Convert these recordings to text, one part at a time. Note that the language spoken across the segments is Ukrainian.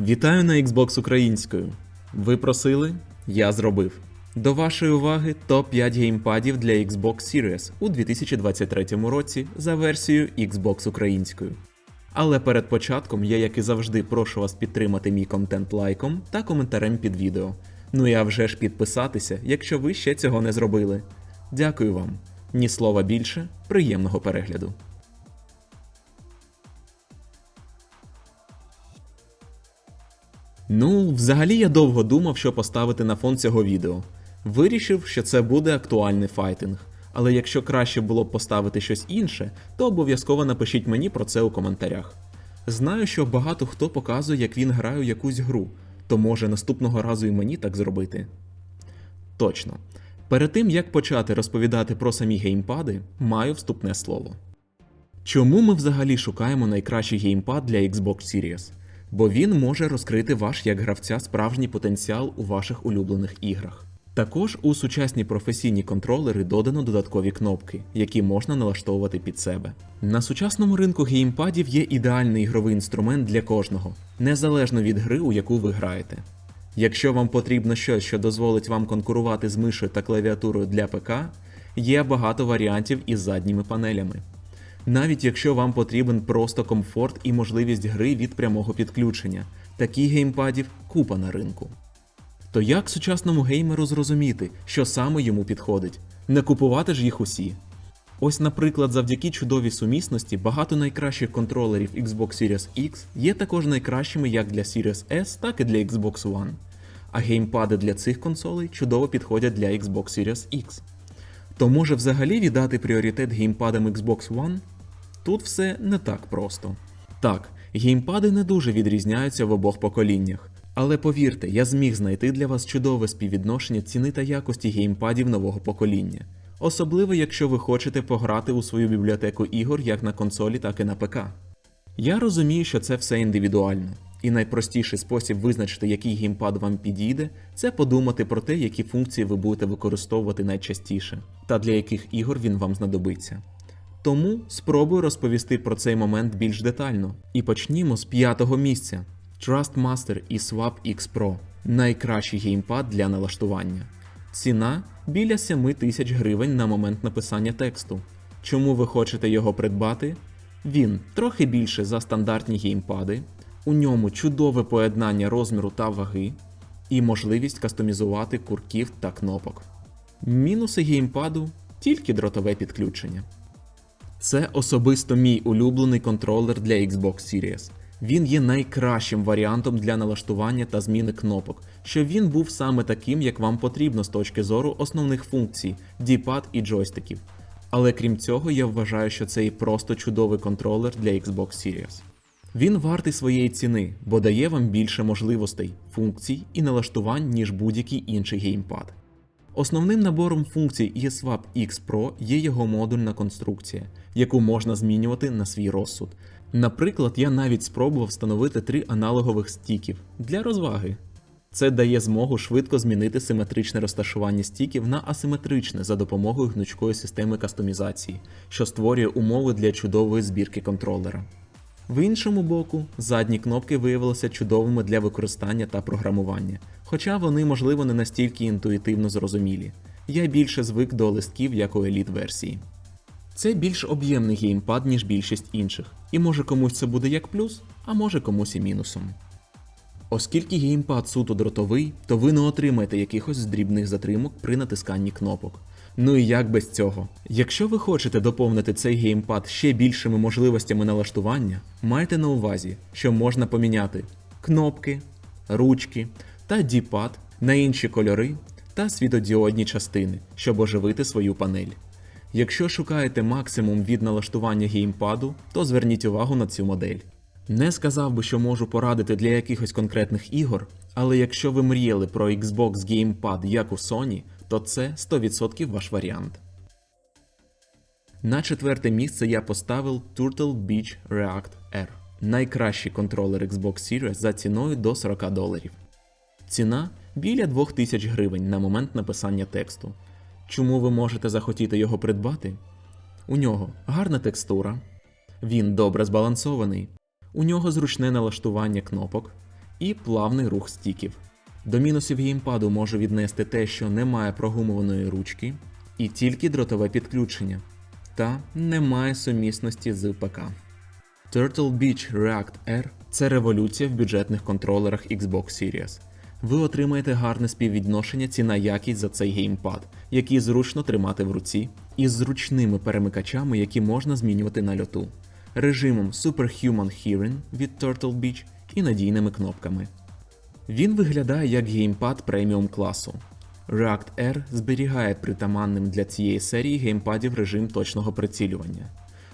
Вітаю на Xbox українською. Ви просили? Я зробив. До вашої уваги топ-5 геймпадів для Xbox Series у 2023 році за версією Xbox українською. Але перед початком я, як і завжди, прошу вас підтримати мій контент лайком та коментарем під відео. Ну а вже ж підписатися, якщо ви ще цього не зробили. Дякую вам. Ні слова більше, приємного перегляду. Ну, взагалі я довго думав, що поставити на фон цього відео. Вирішив, що це буде актуальний файтинг. Але якщо краще було б поставити щось інше, то обов'язково напишіть мені про це у коментарях. Знаю, що багато хто показує, як він грає у якусь гру, то може наступного разу і мені так зробити. Точно. Перед тим як почати розповідати про самі геймпади, маю вступне слово. Чому ми взагалі шукаємо найкращий геймпад для Xbox Series? Бо він може розкрити ваш як гравця справжній потенціал у ваших улюблених іграх. Також у сучасні професійні контролери додано додаткові кнопки, які можна налаштовувати під себе. На сучасному ринку геймпадів є ідеальний ігровий інструмент для кожного, незалежно від гри, у яку ви граєте. Якщо вам потрібно щось, що дозволить вам конкурувати з мишою та клавіатурою для ПК, є багато варіантів із задніми панелями. Навіть якщо вам потрібен просто комфорт і можливість гри від прямого підключення, таких геймпадів купа на ринку. То як сучасному геймеру зрозуміти, що саме йому підходить? Не купувати ж їх усі. Ось, наприклад, завдяки чудовій сумісності багато найкращих контролерів Xbox Series X є також найкращими як для Series S, так і для Xbox One. А геймпади для цих консолей чудово підходять для Xbox Series X. То може взагалі віддати пріоритет геймпадам Xbox One? Тут все не так просто. Так, геймпади не дуже відрізняються в обох поколіннях. Але повірте, я зміг знайти для вас чудове співвідношення ціни та якості геймпадів нового покоління. Особливо, якщо ви хочете пограти у свою бібліотеку ігор як на консолі, так і на ПК. Я розумію, що це все індивідуально, і найпростіший спосіб визначити, який геймпад вам підійде, це подумати про те, які функції ви будете використовувати найчастіше, та для яких ігор він вам знадобиться. Тому спробую розповісти про цей момент більш детально. І почнімо з п'ятого місця. Trustmaster і Swap X Pro найкращий геймпад для налаштування. Ціна біля 7 тисяч гривень на момент написання тексту. Чому ви хочете його придбати? Він трохи більше за стандартні геймпади, у ньому чудове поєднання розміру та ваги і можливість кастомізувати курків та кнопок. Мінуси геймпаду тільки дротове підключення. Це особисто мій улюблений контролер для Xbox Series. Він є найкращим варіантом для налаштування та зміни кнопок, щоб він був саме таким, як вам потрібно з точки зору основних функцій, D-pad і джойстиків. Але крім цього, я вважаю, що це і просто чудовий контролер для Xbox Series. Він вартий своєї ціни, бо дає вам більше можливостей, функцій і налаштувань, ніж будь-який інший геймпад. Основним набором функцій eSwap X Pro є його модульна конструкція, яку можна змінювати на свій розсуд. Наприклад, я навіть спробував встановити три аналогових стіків для розваги. Це дає змогу швидко змінити симетричне розташування стіків на асиметричне за допомогою гнучкої системи кастомізації, що створює умови для чудової збірки контролера. В іншому боку, задні кнопки виявилися чудовими для використання та програмування, хоча вони, можливо, не настільки інтуїтивно зрозумілі. Я більше звик до листків як у еліт версії. Це більш об'ємний геймпад, ніж більшість інших, і може комусь це буде як плюс, а може комусь і мінусом. Оскільки геймпад суто дротовий, то ви не отримаєте якихось дрібних затримок при натисканні кнопок. Ну і як без цього? Якщо ви хочете доповнити цей геймпад ще більшими можливостями налаштування, майте на увазі, що можна поміняти кнопки, ручки та D-pad на інші кольори та світодіодні частини, щоб оживити свою панель. Якщо шукаєте максимум від налаштування геймпаду, то зверніть увагу на цю модель. Не сказав би, що можу порадити для якихось конкретних ігор, але якщо ви мріяли про Xbox Gamepad як у Sony, то це 100% ваш варіант. На четверте місце я поставив Turtle Beach React R. Найкращий контролер Xbox Series за ціною до 40 доларів. Ціна біля 2000 гривень на момент написання тексту. Чому ви можете захотіти його придбати? У нього гарна текстура, він добре збалансований, у нього зручне налаштування кнопок, і плавний рух стіків. До мінусів геймпаду можу віднести те, що немає прогумованої ручки і тільки дротове підключення, та немає сумісності з ПК. Turtle Beach React R це революція в бюджетних контролерах Xbox Series. Ви отримаєте гарне співвідношення ціна якість за цей геймпад, який зручно тримати в руці, із зручними перемикачами, які можна змінювати на льоту, режимом Superhuman Hearing від Turtle Beach і надійними кнопками. Він виглядає як геймпад преміум класу. React R зберігає притаманним для цієї серії геймпадів режим точного прицілювання.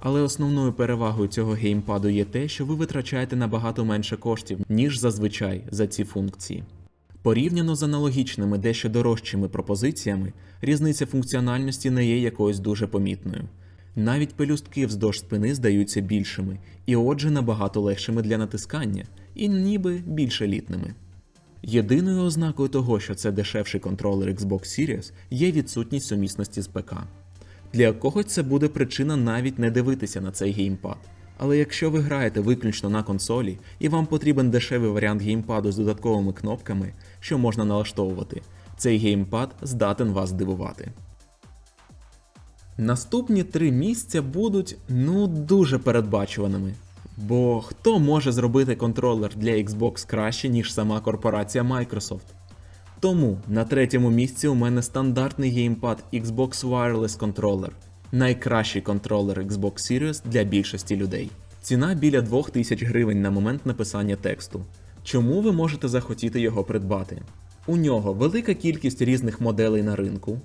Але основною перевагою цього геймпаду є те, що ви витрачаєте набагато менше коштів, ніж зазвичай за ці функції. Порівняно з аналогічними дещо дорожчими пропозиціями, різниця функціональності не є якоюсь дуже помітною. Навіть пелюстки вздовж спини здаються більшими, і отже набагато легшими для натискання, і ніби більш елітними. Єдиною ознакою того, що це дешевший контролер Xbox Series, є відсутність сумісності з ПК. Для когось це буде причина навіть не дивитися на цей геймпад. Але якщо ви граєте виключно на консолі і вам потрібен дешевий варіант геймпаду з додатковими кнопками, що можна налаштовувати, цей геймпад здатен вас здивувати. Наступні три місця будуть ну дуже передбачуваними. Бо хто може зробити контролер для Xbox краще, ніж сама корпорація Microsoft? Тому на третьому місці у мене стандартний геймпад Xbox Wireless Controller, найкращий контролер Xbox Series для більшості людей. Ціна біля 2000 гривень на момент написання тексту. Чому ви можете захотіти його придбати? У нього велика кількість різних моделей на ринку.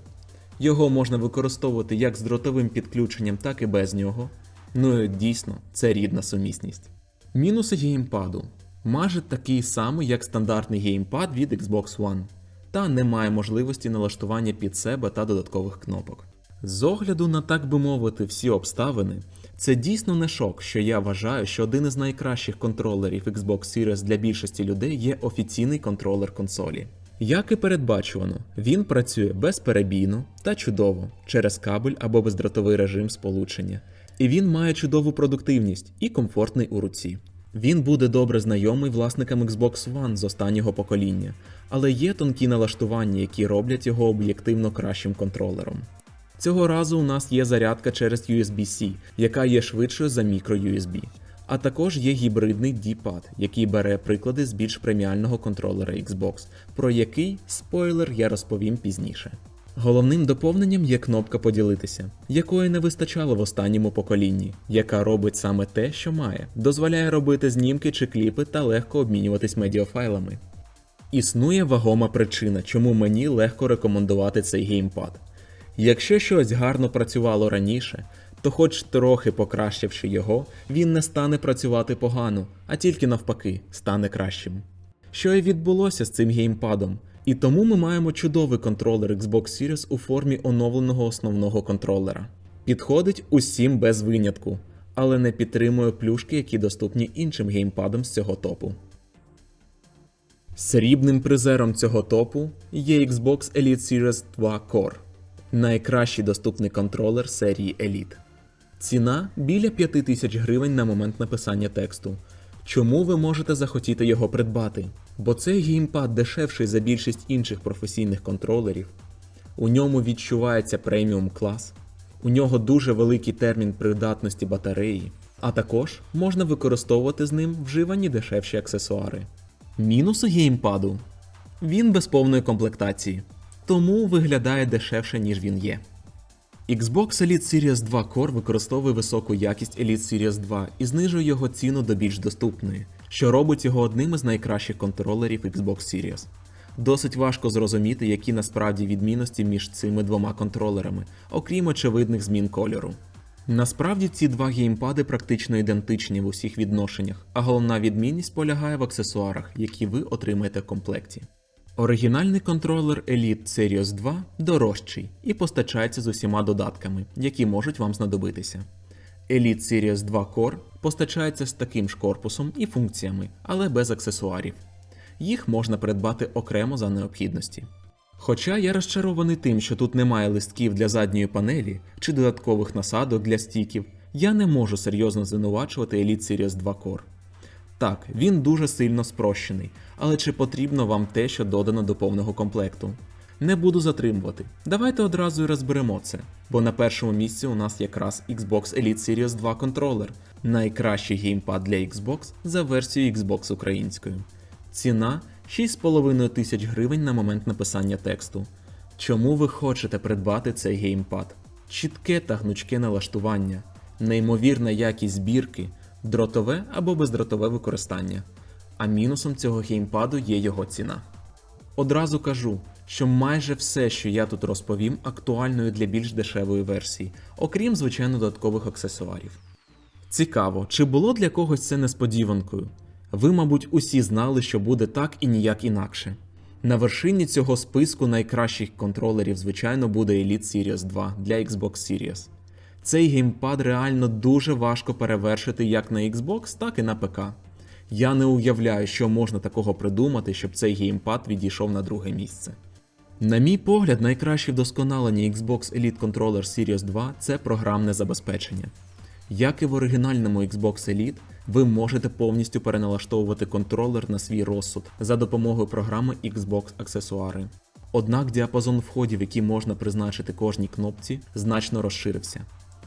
Його можна використовувати як з дротовим підключенням, так і без нього. Ну і дійсно, це рідна сумісність. Мінуси геймпаду майже такий самий, як стандартний геймпад від Xbox One, та немає можливості налаштування під себе та додаткових кнопок. З огляду на так би мовити всі обставини, це дійсно не шок, що я вважаю, що один із найкращих контролерів Xbox Series для більшості людей є офіційний контролер консолі. Як і передбачувано, він працює безперебійно та чудово через кабель або бездротовий режим сполучення, і він має чудову продуктивність і комфортний у руці. Він буде добре знайомий власникам Xbox One з останнього покоління, але є тонкі налаштування, які роблять його об'єктивно кращим контролером. Цього разу у нас є зарядка через USB-C, яка є швидшою за microUSB. А також є гібридний D-pad, який бере приклади з більш преміального контролера Xbox, про який спойлер я розповім пізніше. Головним доповненням є кнопка поділитися, якої не вистачало в останньому поколінні, яка робить саме те, що має, дозволяє робити знімки чи кліпи та легко обмінюватись медіафайлами. Існує вагома причина, чому мені легко рекомендувати цей геймпад. Якщо щось гарно працювало раніше, то хоч трохи покращивши його, він не стане працювати погано, а тільки навпаки, стане кращим. Що і відбулося з цим геймпадом, і тому ми маємо чудовий контролер Xbox Series у формі оновленого основного контролера. Підходить усім без винятку, але не підтримує плюшки, які доступні іншим геймпадам з цього топу. Срібним призером цього топу є Xbox Elite Series 2 Core, найкращий доступний контролер серії Elite. Ціна біля 5000 гривень на момент написання тексту. Чому ви можете захотіти його придбати? Бо цей геймпад дешевший за більшість інших професійних контролерів. У ньому відчувається преміум клас, у нього дуже великий термін придатності батареї, а також можна використовувати з ним вживані дешевші аксесуари. Мінуси геймпаду він без повної комплектації, тому виглядає дешевше, ніж він є. Xbox Elite Series 2 Core використовує високу якість Elite Series 2 і знижує його ціну до більш доступної, що робить його одним із найкращих контролерів Xbox Series. Досить важко зрозуміти, які насправді відмінності між цими двома контролерами, окрім очевидних змін кольору. Насправді ці два геймпади практично ідентичні в усіх відношеннях, а головна відмінність полягає в аксесуарах, які ви отримаєте в комплекті. Оригінальний контролер Elite Series 2 дорожчий і постачається з усіма додатками, які можуть вам знадобитися. Elite Series 2 Core постачається з таким ж корпусом і функціями, але без аксесуарів. Їх можна придбати окремо за необхідності. Хоча я розчарований тим, що тут немає листків для задньої панелі чи додаткових насадок для стіків, я не можу серйозно звинувачувати Elite Series 2 Core. Так, він дуже сильно спрощений, але чи потрібно вам те, що додано до повного комплекту? Не буду затримувати. Давайте одразу і розберемо це. Бо на першому місці у нас якраз Xbox Elite Series 2 контролер, найкращий геймпад для Xbox за версією Xbox українською. Ціна 6,5 тисяч гривень на момент написання тексту. Чому ви хочете придбати цей геймпад? Чітке та гнучке налаштування, неймовірна якість збірки, дротове або бездротове використання. А мінусом цього геймпаду є його ціна. Одразу кажу, що майже все, що я тут розповім, актуальною для більш дешевої версії, окрім звичайно додаткових аксесуарів. Цікаво, чи було для когось це несподіванкою? Ви, мабуть, усі знали, що буде так і ніяк інакше. На вершині цього списку найкращих контролерів, звичайно, буде Elite Series 2 для Xbox Series. Цей геймпад реально дуже важко перевершити як на Xbox, так і на ПК. Я не уявляю, що можна такого придумати, щоб цей геймпад відійшов на друге місце. На мій погляд, найкраще вдосконалення Xbox Elite Controller Series 2 це програмне забезпечення. Як і в оригінальному Xbox Elite, ви можете повністю переналаштовувати контролер на свій розсуд за допомогою програми Xbox Аксесуари. Однак діапазон входів, які можна призначити кожній кнопці, значно розширився.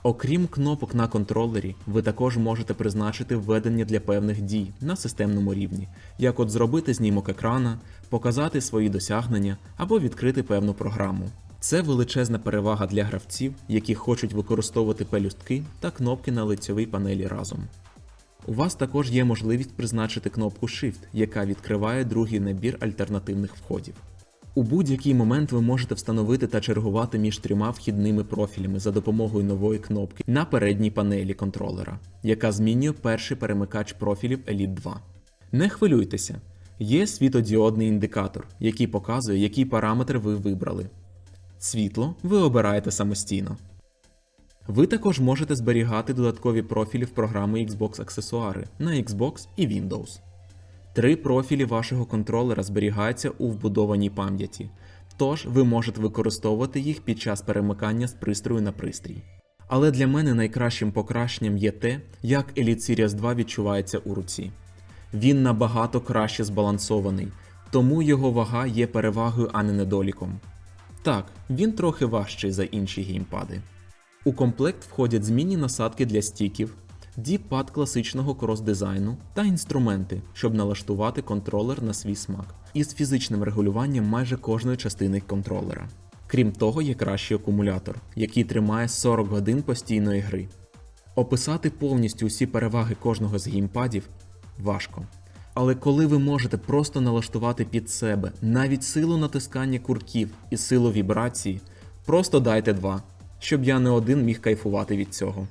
Окрім кнопок на контролері, ви також можете призначити введення для певних дій на системному рівні, як от зробити знімок екрана, показати свої досягнення або відкрити певну програму. Це величезна перевага для гравців, які хочуть використовувати пелюстки та кнопки на лицьовій панелі разом. У вас також є можливість призначити кнопку Shift, яка відкриває другий набір альтернативних входів. У будь-який момент ви можете встановити та чергувати між трьома вхідними профілями за допомогою нової кнопки на передній панелі контролера, яка змінює перший перемикач профілів Elite 2. Не хвилюйтеся, є світодіодний індикатор, який показує, який параметр ви вибрали. Світло ви обираєте самостійно. Ви також можете зберігати додаткові профілі в програми Xbox аксесуари на Xbox і Windows. Три профілі вашого контролера зберігаються у вбудованій пам'яті, тож ви можете використовувати їх під час перемикання з пристрою на пристрій. Але для мене найкращим покращенням є те, як Elite Series 2 відчувається у руці. Він набагато краще збалансований, тому його вага є перевагою, а не недоліком. Так, він трохи важчий за інші геймпади. У комплект входять змінні насадки для стіків, діпад класичного крос-дизайну та інструменти, щоб налаштувати контролер на свій смак, із фізичним регулюванням майже кожної частини контролера. Крім того, є кращий акумулятор, який тримає 40 годин постійної гри. Описати повністю усі переваги кожного з геймпадів важко. Але коли ви можете просто налаштувати під себе навіть силу натискання курків і силу вібрації, просто дайте два, щоб я не один міг кайфувати від цього.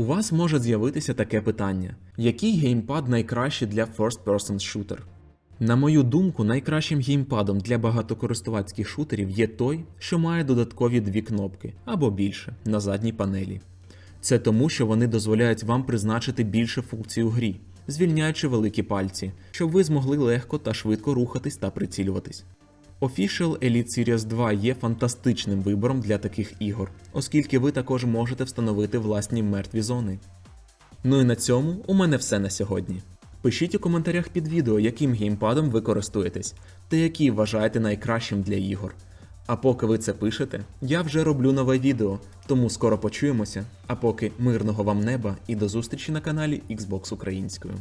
У вас може з'явитися таке питання: який геймпад найкращий для First Person Shooter? На мою думку, найкращим геймпадом для багатокористувацьких шутерів є той, що має додаткові дві кнопки або більше на задній панелі. Це тому, що вони дозволяють вам призначити більше функцій у грі, звільняючи великі пальці, щоб ви змогли легко та швидко рухатись та прицілюватись. Official Elite Series 2 є фантастичним вибором для таких ігор, оскільки ви також можете встановити власні мертві зони. Ну і на цьому у мене все на сьогодні. Пишіть у коментарях під відео, яким геймпадом ви користуєтесь, та який вважаєте найкращим для ігор. А поки ви це пишете, я вже роблю нове відео, тому скоро почуємося. А поки мирного вам неба і до зустрічі на каналі Xbox Українською.